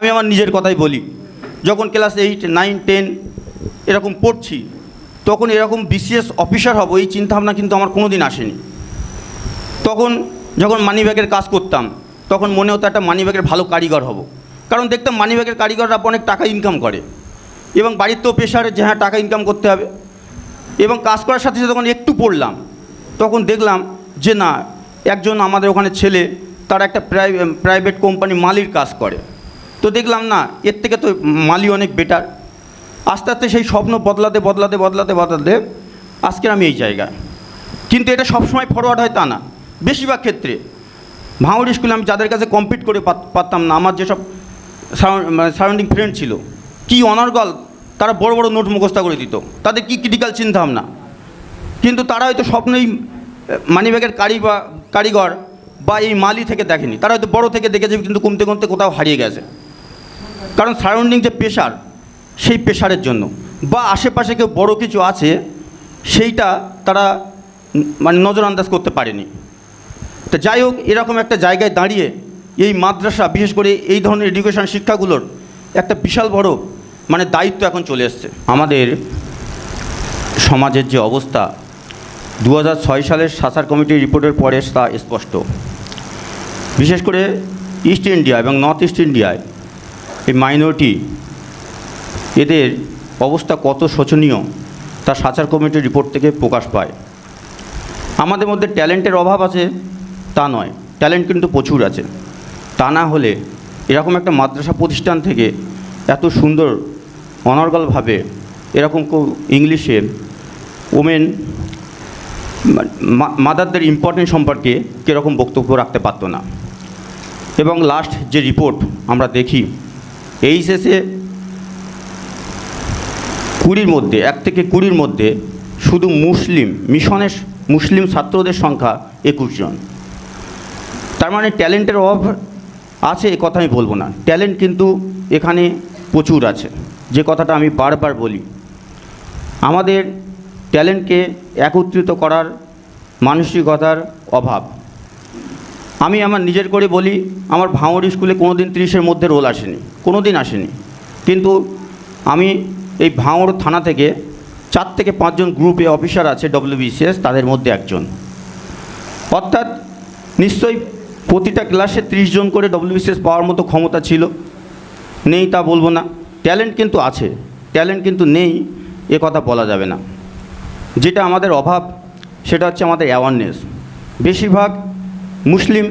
আমি আমার নিজের কথাই বলি। যখন ক্লাস এইট নাইন টেন এরকম পড়ছি, তখন এরকম বিসিএস অফিসার হব, এই চিন্তাভাবনা কিন্তু আমার কোনো দিন আসেনি। তখন যখন মানি ব্যাগের কাজ করতাম, তখন মনে হতো একটা মানি ব্যাগের ভালো কারিগর হব। কারণ দেখতাম মানি ব্যাগের কারিগররা অনেক টাকা ইনকাম করে। এবং বাড়ির তো প্রেশারে যে হ্যাঁ টাকা ইনকাম করতে হবে। এবং কাজ করার সাথে সাথে যখন একটু পড়লাম, তখন দেখলাম যে না, একজন আমাদের ওখানে ছেলে, তার একটা প্রাইভেট কোম্পানি মালির কাজ করে। তো দেখলাম না, এর থেকে তো মালি অনেক বেটার আস্তে আস্তে সেই স্বপ্ন বদলাতে বদলাতে বদলাতে বদলাতে আজকের আমি এই জায়গায়। কিন্তু এটা সবসময় ফরওয়ার্ড হয় তা না। বেশিরভাগ ক্ষেত্রে। ভাঙড়ি স্কুলে আমি যাদের কাছে কম্পিট করে পারতাম না, আমার যেসব সারাউন্ডিং ফ্রেন্ড ছিল, কি অনর্গল, তারা বড় বড় নোট মুখস্থ করে দিত। তাদের কি ক্রিটিক্যাল চিন্তাভাবনা কিন্তু তারা হয়তো স্বপ্নই, মানিব্যাগের কারি বা, কারিগর বা এই মালি থেকে দেখেনি। তারা হয়তো বড় থেকে দেখেছে, কিন্তু কমতে কমতে কোথাও হারিয়ে গেছে। কারণ সারাউন্ডিং যে প্রেশার সেই প্রেশারের জন্য। বা আশেপাশে কেউ বড় কিছু আছে, সেইটা তারা মানে নজরআন্দাজ করতে পারেনি। তো যাই হোক, এরকম একটা জায়গায় দাঁড়িয়ে এই মাদ্রাসা, বিশেষ করে এই ধরনের এডুকেশন শিক্ষাগুলোর একটা বিশাল বড় মানে দায়িত্ব এখন চলে এসছে। আমাদের সমাজের যে অবস্থা দু হাজার ছয় সালের সাসার কমিটির রিপোর্টের পরে তা স্পষ্ট। বিশেষ করে ইস্ট ইন্ডিয়া এবং নর্থ ইস্ট ইন্ডিয়ায় এই মাইনরিটি এদের অবস্থা কত শোচনীয় তা সাচার কমিটির রিপোর্ট থেকে প্রকাশ পায়। আমাদের মধ্যে ট্যালেন্টের অভাব আছে, তা নয়। ট্যালেন্ট কিন্তু প্রচুর আছে। তা না হলে এরকম একটা মাদ্রাসা প্রতিষ্ঠান থেকে এত সুন্দর অনর্গলভাবে এরকম ইংলিশে ওমেন মাদারদের ইম্পর্টেন্ট সম্পর্কে কীরকম বক্তব্য রাখতে পারতো না। এবং লাস্ট যে রিপোর্ট আমরা দেখি এই শেষে কুড়ির মধ্যে, এক থেকে কুড়ির মধ্যে শুধু মুসলিম, মিশনের মুসলিম ছাত্রদের সংখ্যা একুশ জন। তার মানে ট্যালেন্টের অভাব আছে, এ কথা আমি বলব না। ট্যালেন্ট কিন্তু এখানে প্রচুর আছে। যে কথাটা আমি বারবার বলি, আমাদের ট্যালেন্টকে একত্রিত করার মানসিকতার অভাব। আমি আমার নিজের করে বলি, আমার ভাঙড়ি স্কুলে কোনো দিন তিরিশের মধ্যে রোল আসেনি কোনো দিন আসেনি। কিন্তু আমি এই ভাঙড় থানা থেকে চার থেকে পাঁচজন গ্রুপে অফিসার আছে ডব্লিউবিসিএস তাদের মধ্যে একজন। অর্থাৎ নিশ্চয়ই প্রতিটা ক্লাসে ত্রিশ জন করে ডব্লিউবিসিএস পাওয়ার মতো ক্ষমতা ছিল। নেই তা বলব না। ট্যালেন্ট কিন্তু আছে, ট্যালেন্ট কিন্তু নেই, এ কথা বলা যাবে না। যেটা আমাদের অভাব, সেটা হচ্ছে আমাদের অ্যাওয়ারনেস বেশিরভাগ মুসলিম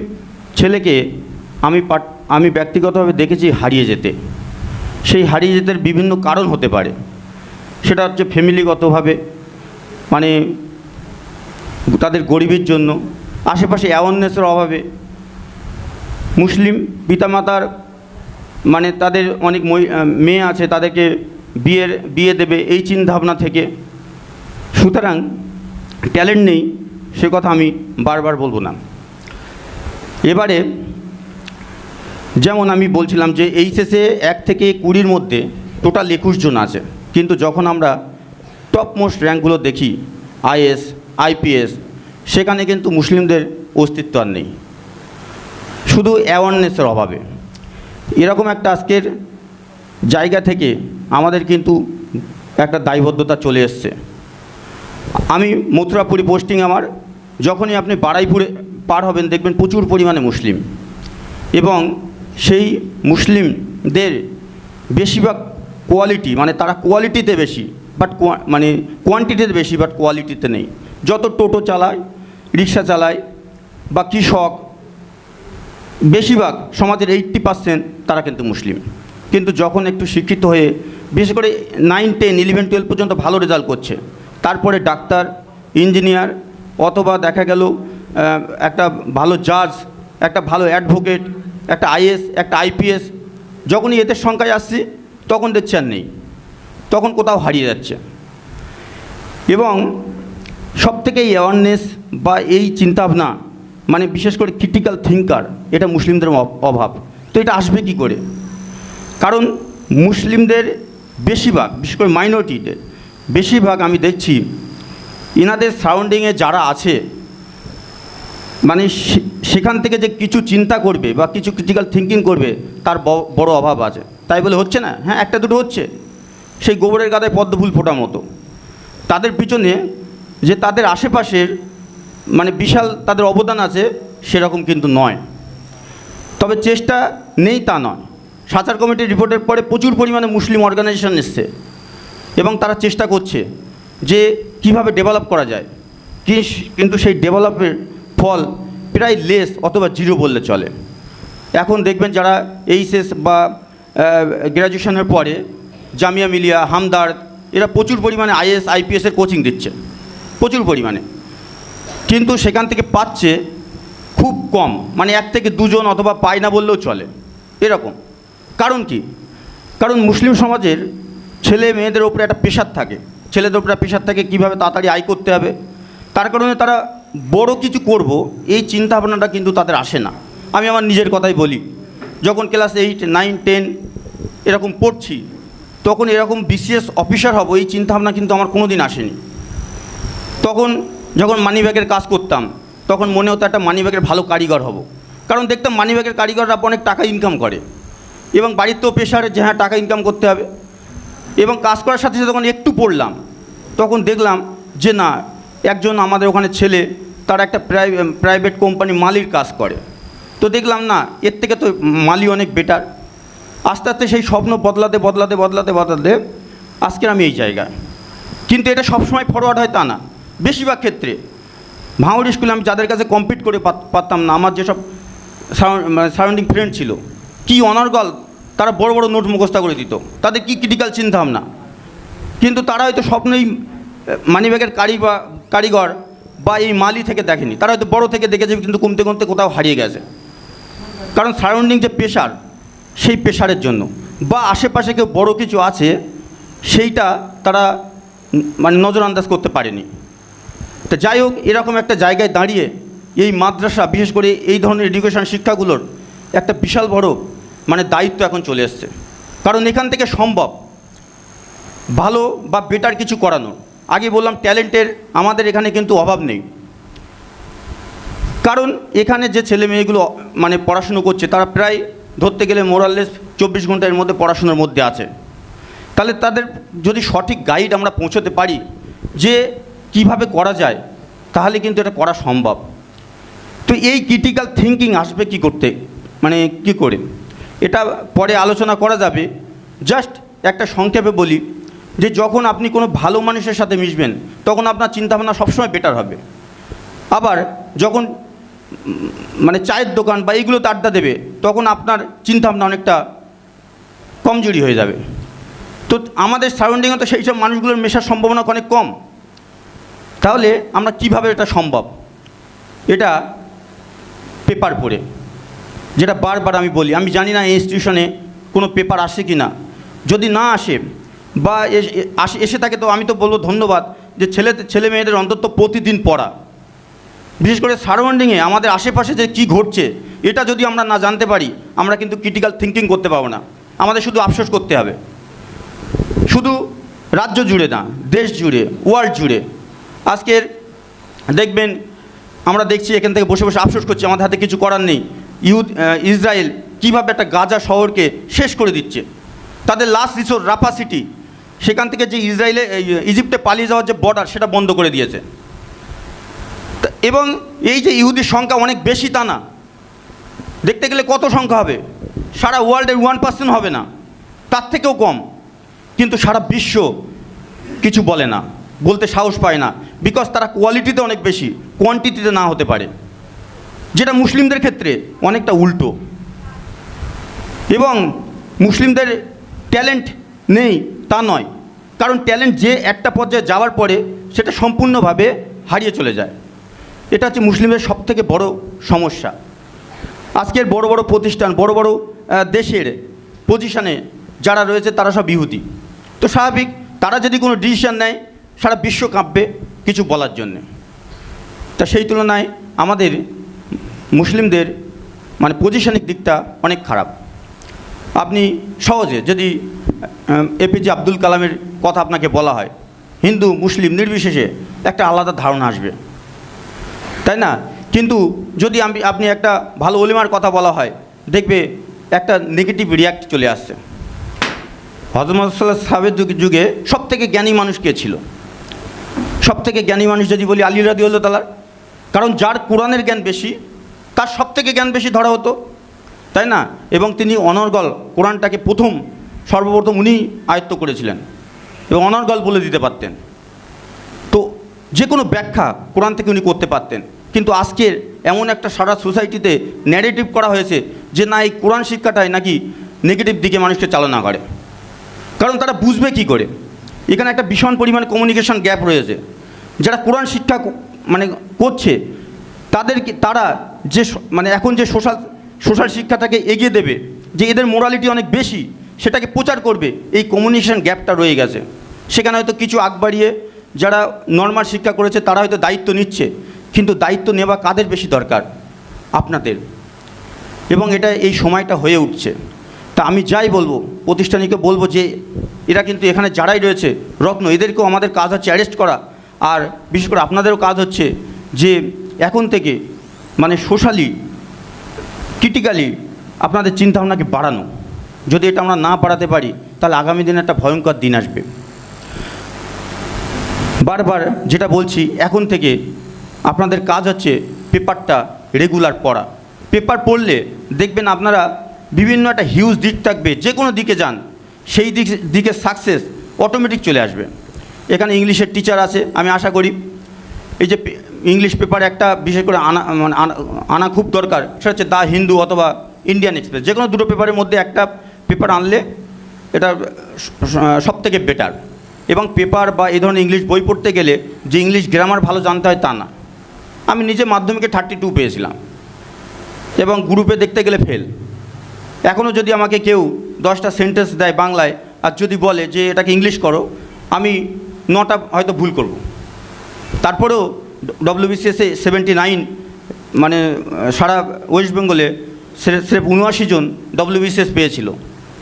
ছেলেকে আমি পাট আমি ব্যক্তিগতভাবে দেখেছি হারিয়ে যেতে। সেই হারিয়ে যেতে বিভিন্ন কারণ হতে পারে। সেটা হচ্ছে ফ্যামিলিগতভাবে মানে তাদের গরিবের জন্য, আশেপাশে অ্যাওয়ারনেসের অভাবে। মুসলিম পিতামাতার মানে তাদের অনেক মেয়ে আছে, তাদেরকে বিয়ের, বিয়ে দেবে এই চিন্তাভাবনা থেকে। সুতরাং ট্যালেন্ট নেই, সে কথা আমি বারবার বলব না। এবারে যেমন আমি বলছিলাম যে এইচএসে এক থেকে কুড়ির মধ্যে টোটাল একুশ জন আছে। কিন্তু যখন আমরা টপ মোস্ট র্যাঙ্কগুলো দেখি আইএস আইপিএস সেখানে কিন্তু মুসলিমদের অস্তিত্ব আর নেই। শুধু অ্যাওয়ারনেসের অভাবে। এরকম একটা আজকের জায়গা থেকে আমাদের কিন্তু একটা দায়বদ্ধতা চলে এসছে। আমি মথুরাপুরি পোস্টিং আমার, যখনই আপনি বাড়াইপুরে পার হবেন, দেখবেন প্রচুর পরিমাণে মুসলিম। এবং সেই মুসলিমদের বেশিরভাগ কোয়ালিটি মানে তারা কোয়ালিটিতে বেশি বাট মানে কোয়ান্টিটিতে বেশি বাট কোয়ালিটিতে নেই। যত টোটো চালায়, রিক্সা চালায়, বা কৃষক, বেশিরভাগ সমাজের এইট্টি পার্সেন্ট তারা কিন্তু মুসলিম। কিন্তু যখন একটু শিক্ষিত হয়ে, বিশেষ করে নাইন টেন ইলেভেন টুয়েলভ পর্যন্ত ভালো রেজাল্ট করছে, তারপরে ডাক্তার ইঞ্জিনিয়ার অথবা দেখা গেল একটা ভালো জাজ একটা ভালো অ্যাডভোকেট একটা আইএস একটা আইপিএস যখনই এদের সংখ্যায় আসছে, তখন দেখছি আর নেই। তখন কোথাও হারিয়ে যাচ্ছে। এবং সব থেকে এই অ্যাওয়ারনেস বা এই চিন্তাভাবনা মানে বিশেষ করে ক্রিটিক্যাল থিঙ্কার এটা মুসলিমদের অভ- অভাব। তো এটা আসবে কি করে? কারণ মুসলিমদের বেশিরভাগ, বিশেষ করে মাইনরিটিদের বেশিরভাগ আমি দেখছি, ইনাদের সারাউন্ডিংয়ে যারা আছে মানে সেখান থেকে যে কিছু চিন্তা করবে বা কিছু ক্রিটিক্যাল থিঙ্কিং করবে, তার বড় অভাব আছে। তাই বলে হচ্ছে না? হ্যাঁ একটা দুটো হচ্ছে। সেই গোবরের গাদায় পদ্ম ফুল ফোটার মতো। তাদের পিছনে যে তাদের আশেপাশের মানে বিশাল তাদের অবদান আছে, সেরকম কিন্তু নয়। তবে চেষ্টা নেই তা নয়। সাচার কমিটির রিপোর্টের পরে প্রচুর পরিমাণে মুসলিম অর্গানাইজেশন এসছে এবং তারা চেষ্টা করছে যে কীভাবে ডেভেলপ করা যায়। কি- কিন্তু সেই ডেভেলপের ফল প্রায় লেস অথবা জিরো বললে চলে। এখন দেখবেন যারা এইচএস বা গ্র্যাজুয়েশনের পরে জামিয়া মিলিয়া, হামদার্দ, এরা প্রচুর পরিমাণে আইএস আইপিএসের কোচিং দিচ্ছে। প্রচুর পরিমাণে। কিন্তু সেখান থেকে পাচ্ছে খুব কম। মানে এক থেকে দুজন অথবা পায় না বললেও চলে। এরকম। কারণ কি? কারণ মুসলিম সমাজের ছেলে মেয়েদের ওপরে একটা প্রেশার থাকে। ছেলেদের উপরে প্রেশার থাকে কীভাবে তাড়াতাড়ি আয় করতে হবে। তার কারণে তারা বড় কিছু করব, এই চিন্তা ভাবনাটা কিন্তু তাদের আসে না। আমি আমার নিজের কথাই বলি, যখন ক্লাস এইট, নাইন, টেন এরকম পড়ছি, তখন এরকম বিসিএস অফিসার হব, এই চিন্তাভাবনা কিন্তু আমার কোনো দিন আসেনি। তখন যখন মানি ব্যাগের কাজ করতাম, তখন মনে হতো একটা মানি ব্যাগের ভালো কারিগর হব। কারণ দেখতাম মানি ব্যাগের কারিগররা অনেক টাকা ইনকাম করে এবং বাড়ির তো প্রেশারে যে হ্যাঁ টাকা ইনকাম করতে হবে। এবং কাজ করার সাথে সাথে যখন একটু পড়লাম, তখন দেখলাম যে না, একজন আমাদের ওখানে ছেলে তার একটা প্রাইভেট কোম্পানি মালির কাজ করে। তো দেখলাম না, এর থেকে তো মালি অনেক বেটার আস্তে আস্তে সেই স্বপ্ন বদলাতে বদলাতে বদলাতে বদলাতে আজকের আমি এই জায়গায়। কিন্তু এটা সবসময় ফরওয়ার্ড হয় তা না। বেশিরভাগ ক্ষেত্রে। ভাঙড় স্কুলে আমি যাদের কাছে কম্পিট করে পারতাম না, আমার যেসব সারাউন্ডিং ফ্রেন্ড ছিল, কি অনর্গল, তারা বড় বড় নোট মুখস্থ করে দিত। তাদের কি ক্রিটিক্যাল চিন্তাভাবনা? কিন্তু তারা হয়তো স্বপ্নেই মানিব্যাগের কারি বা কারিগর বা এই মালি থেকে দেখেনি। তারা হয়তো বড় থেকে দেখেছে, কিন্তু কমতে কমতে কোথাও হারিয়ে গেছে। কারণ সারাউন্ডিং যে প্রেশার সেই প্রেশারের জন্য। বা আশেপাশে কেউ বড় কিছু আছে, সেইটা তারা মানে নজর আন্দাজ করতে পারেনি। তো যাই হোক, এরকম একটা জায়গায় দাঁড়িয়ে এই মাদ্রাসা, বিশেষ করে এই ধরনের এডুকেশন শিক্ষাগুলোর একটা বিশাল বড় মানে দায়িত্ব এখন চলে এসছে। কারণ এখান থেকে সম্ভব, ভালো বা বেটার কিছু করানো। আগে বললাম, ট্যালেন্টের আমাদের এখানে কিন্তু অভাব নেই। কারণ এখানে যে ছেলে মেয়েগুলো মানে পড়াশুনো করছে, তারা প্রায় ধরতে গেলে মোরাললেস চব্বিশ ঘণ্টার মধ্যে পড়াশোনার মধ্যে আছে। তাহলে তাদের যদি সঠিক গাইড আমরা পৌঁছতে পারি যে কীভাবে করা যায়, তাহলে কিন্তু এটা করা সম্ভব। তো এই ক্রিটিক্যাল থিঙ্কিং আসবে কি করতে মানে কি করে? এটা পরে আলোচনা করা যাবে। জাস্ট একটা সংক্ষেপে বলি যে যখন আপনি কোনো ভালো মানুষের সাথে মিশবেন, তখন আপনার চিন্তাভাবনা সবসময় বেটার হবে। আবার যখন মানে চায়ের দোকান বা এইগুলোতে আড্ডা দেবে, তখন আপনার চিন্তাভাবনা অনেকটা কমজোরি হয়ে যাবে। তো আমাদের সারাউন্ডিংয়ে তো সেই সব মানুষগুলোর মেশার সম্ভাবনা অনেক কম। তাহলে আমরা কীভাবে এটা সম্ভব? এটা পেপার পড়ে। যেটা বারবার আমি বলি, আমি জানি না এই ইনস্টিটিউশনে কোনো পেপার আসে কি না যদি না আসে বা এস- এসে থাকে তো, আমি তো বলব ধন্যবাদ যে ছেলে ছেলে মেয়েদের অন্তত প্রতিদিন পড়া। বিশেষ করে সারাউন্ডিংয়ে আমাদের আশেপাশে যে কী ঘটছে, এটা যদি আমরা না জানতে পারি, আমরা কিন্তু ক্রিটিক্যাল থিঙ্কিং করতে পারব না। আমাদের শুধু আফসোস করতে হবে। শুধু রাজ্য জুড়ে না, দেশ জুড়ে ওয়ার্ল্ড জুড়ে। আজকের, দেখবেন, আমরা দেখছি এখান থেকে বসে বসে আফসোস করছি, আমাদের হাতে কিছু করার নেই। ইউথ ইসরায়েল কীভাবে একটা গাজা শহরকে শেষ করে দিচ্ছে। তাদের লাস্ট রিসোর্ট রাফা সিটি সেখান থেকে যে ইসরায়েলে ইজিপ্টে পালিয়ে যাওয়ার যে বর্ডার সেটা বন্ধ করে দিয়েছে। এবং এই যে ইহুদির সংখ্যা অনেক বেশি তা না। দেখতে গেলে কত সংখ্যা হবে? সারা ওয়ার্ল্ডের ওয়ান পার্সেন্ট হবে না। তার থেকেও কম। কিন্তু সারা বিশ্ব কিছু বলে না, বলতে সাহস পায় না। বিকজ তারা কোয়ালিটিতে অনেক বেশি কোয়ান্টিটিতে না হতে পারে। যেটা মুসলিমদের ক্ষেত্রে অনেকটা উল্টো। এবং মুসলিমদের ট্যালেন্ট নেই। তা নয়। কারণ ট্যালেন্ট যে একটা পর্যায়ে যাওয়ার পরে সেটা সম্পূর্ণভাবে হারিয়ে চলে যায়। এটা হচ্ছে মুসলিমদের সবথেকে বড় সমস্যা। আজকের বড় বড় প্রতিষ্ঠান, বড় বড় দেশের পজিশানে যারা রয়েছে তারা সব ইহুদি। তো স্বাভাবিক, তারা যদি কোনো ডিসিশান নেয়, সারা বিশ্ব কাঁপবে কিছু বলার জন্যে। তা সেই তুলনায় আমাদের মুসলিমদের মানে পজিশনিক দিকটা অনেক খারাপ। আপনি সহজে যদি এপিজে আব্দুল কালামের কথা আপনাকে বলা হয়, হিন্দু, মুসলিম নির্বিশেষে একটা আলাদা ধারণা আসবে। তাই না? কিন্তু যদি আমি, আপনি একটা ভালো অলিমার কথা বলা হয়, দেখবে একটা নেগেটিভ রিয়াক্ট চলে আসছে। হজরত সাল্লাহ সাহেবের যুগে যুগে সব থেকে জ্ঞানী মানুষ কে ছিল? সব থেকে জ্ঞানী মানুষ যদি বলি আলী রাদি তালার কারণ যার কোরআনের জ্ঞান বেশি, তার সব থেকে জ্ঞান বেশি ধরা হতো তাই না? এবং তিনি অনর্গল কোরআনটাকে প্রথম, সর্বপ্রথম উনি আয়ত্ত করেছিলেন। এবং অনর্গল বলে দিতে পারতেন। তো যে কোনো ব্যাখ্যা কোরআন থেকে উনি করতে পারতেন। কিন্তু আজকের এমন একটা সারা সোসাইটিতে ন্যারেটিভ করা হয়েছে যে না, এই কোরআন শিক্ষাটাই নাকি নেগেটিভ দিকে মানুষকে চালনা করে। কারণ তারা বুঝবে কি করে? এখানে একটা ভীষণ পরিমাণে কমিউনিকেশন গ্যাপ রয়েছে। যারা কোরআন শিক্ষা মানে করছে, তাদেরকে, তারা যে মানে এখন যে সোশ্যাল সোশ্যাল শিক্ষাটাকে এগিয়ে দেবে, যে এদের মোরালিটি অনেক বেশি, সেটাকে প্রচার করবে, এই কমিউনিকেশন গ্যাপটা রয়ে গেছে। সেখানে হয়তো কিছু আগ বাড়িয়ে যারা নর্মাল শিক্ষা করেছে, তারা হয়তো দায়িত্ব নিচ্ছে, কিন্তু দায়িত্ব নেওয়া কাদের বেশি দরকার? আপনাদের। এবং এটা এই সময়টা হয়ে উঠছে। তা আমি যাই বলব, প্রতিষ্ঠানীকে বলব যে, এরা কিন্তু এখানে যারাই রয়েছে, রত্ন, এদেরকেও আমাদের কাজ হচ্ছে অ্যারেস্ট করা। আর বিশেষ করে আপনাদেরও কাজ হচ্ছে যে, এখন থেকে মানে সোশ্যালি ক্রিটিক্যালি আপনাদের চিন্তাভাবনাকে বাড়ানো। যদি এটা আমরা না বাড়াতে পারি, তাহলে আগামী দিনে একটা ভয়ঙ্কর দিন আসবে। বারবার যেটা বলছি, এখন থেকে আপনাদের কাজ হচ্ছে পেপারটা রেগুলার পড়া। পেপার পড়লে দেখবেন আপনারা বিভিন্ন একটা হিউজ দিক থাকবে, যে কোনো দিকে যান, সেই দিক, দিকে সাকসেস অটোমেটিক চলে আসবে। এখানে ইংলিশের টিচার আছে, আমি আশা করি। এই যে ইংলিশ পেপার একটা বিশেষ করে আনা মানে আনা- খুব দরকার, সেটা হচ্ছে দ্য হিন্দু অথবা ইন্ডিয়ান এক্সপ্রেস যে কোনো দুটো পেপারের মধ্যে একটা পেপার আনলে এটা সব থেকে বেটার এবং পেপার বা এই ধরনের ইংলিশ বই পড়তে গেলে যে ইংলিশ গ্রামার ভালো জানতে হয় তা না। আমি নিজে মাধ্যমিকে থার্টি টু পেয়েছিলাম। এবং গ্রুপে দেখতে গেলে ফেল এখনও যদি আমাকে কেউ দশটা সেন্টেন্স দেয় বাংলায়, আর যদি বলে যে এটাকে ইংলিশ করো, আমি নটা হয়তো ভুল করব। তারপরেও ডব্লিউবিসিএসে সেভেন্টি নাইন মানে সারা ওয়েস্ট বেঙ্গলে স্রেফ উনআশি জন ডব্লিউবিসিএস পেয়েছিল,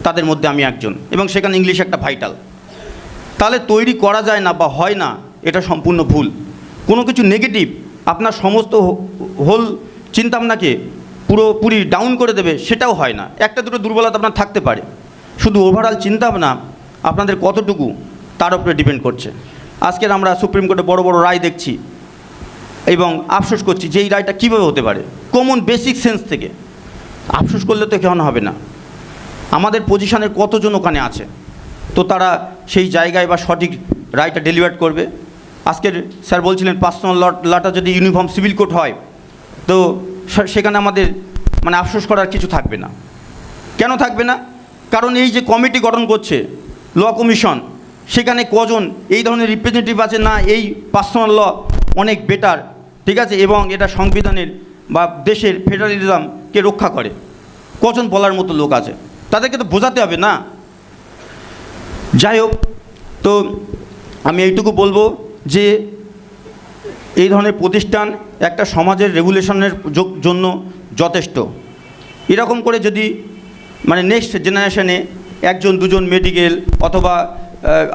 তাদের মধ্যে আমি একজন, এবং সেখানে ইংলিশ একটা ভাইটাল তাহলে তৈরি করা যায় না বা হয় না, এটা সম্পূর্ণ ভুল। কোনো কিছু নেগেটিভ আপনার সমস্ত হোল চিন্তাভাবনাকে পুরোপুরি ডাউন করে দেবে, সেটাও হয় না। একটা দুটো দুর্বলতা আপনার থাকতে পারে। শুধু ওভারঅল চিন্তাভাবনা আপনাদের কতটুকু, তার উপরে ডিপেন্ড করছে। আজকের আমরা সুপ্রিম কোর্টে বড় বড় রায় দেখছি। এবং আফসোস করছি যে এই রায়টা কীভাবে হতে পারে? কমন বেসিক সেন্স থেকে। আফসোস করলে তো কেমন হবে না? আমাদের পজিশনের কতজন ওখানে আছে? তো তারা সেই জায়গায় বা সঠিক রায়টা ডেলিভার করবে। আজকের স্যার বলছিলেন পার্সোনাল লটা যদি ইউনিফর্ম সিভিল কোড হয়, তো সেখানে আমাদের মানে আফসোস করার কিছু থাকবে না। কেন থাকবে না? কারণ এই যে কমিটি গঠন করছে ল কমিশন সেখানে কজন, এই ধরনের রিপ্রেজেন্টেটিভ আছে না, এই পার্সোনাল ল অনেক বেটার ঠিক আছে? এবং এটা সংবিধানের বা দেশের ফেডারেলিজমকে রক্ষা করে। কজন বলার মতো লোক আছে? তাদেরকে তো বোঝাতে হবে না। যাই হোক তো আমি এইটুকু বলব যে এই ধরনের প্রতিষ্ঠান একটা সমাজের রেগুলেশনের জন্য যথেষ্ট। এরকম করে যদি মানে নেক্সট জেনারেশনে একজন, দুজন মেডিকেল অথবা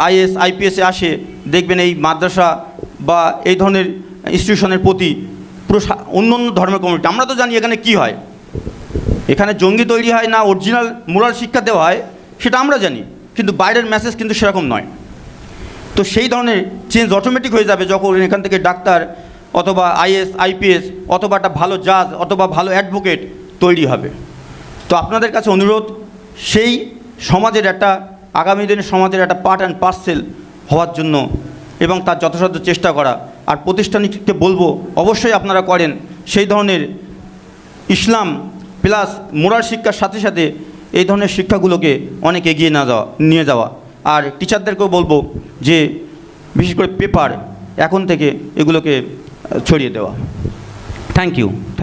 আইএস আইপিএসে আসে, দেখবেন এই মাদ্রাসা বা এই ধরনের ইনস্টিটিউশনের প্রতি পুরো অন্য অন্য ধর্মের কমিটি আমরা তো জানি এখানে কি হয়। এখানে জঙ্গি তৈরি হয় না অরিজিনাল মোরাল শিক্ষা দেওয়া হয়, সেটা আমরা জানি, কিন্তু বাইরের মেসেজ কিন্তু সেরকম নয়। তো সেই ধরনের চেঞ্জ অটোমেটিক হয়ে যাবে যখন এখান থেকে ডাক্তার অথবা আইএস আইপিএস অথবা একটা ভালো জাজ অথবা ভালো অ্যাডভোকেট তৈরি হবে। তো আপনাদের কাছে অনুরোধ, সেই সমাজের একটা, আগামী দিনের সমাজের একটা পার্ট অ্যান্ড পার্সেল হওয়ার জন্য এবং তার যথাসাধ্য চেষ্টা করা। আর প্রতিষ্ঠানিককে বলব, অবশ্যই আপনারা করেন। সেই ধরনের ইসলাম প্লাস মোরাল শিক্ষার সাথে সাথে এই ধরনের শিক্ষাগুলোকে অনেক এগিয়ে না যাওয়া, নিয়ে যাওয়া। আর টিচারদেরকেও বলব যে, বিশেষ করে পেপার এখন থেকে এগুলোকে ছড়িয়ে দেওয়া। Thank you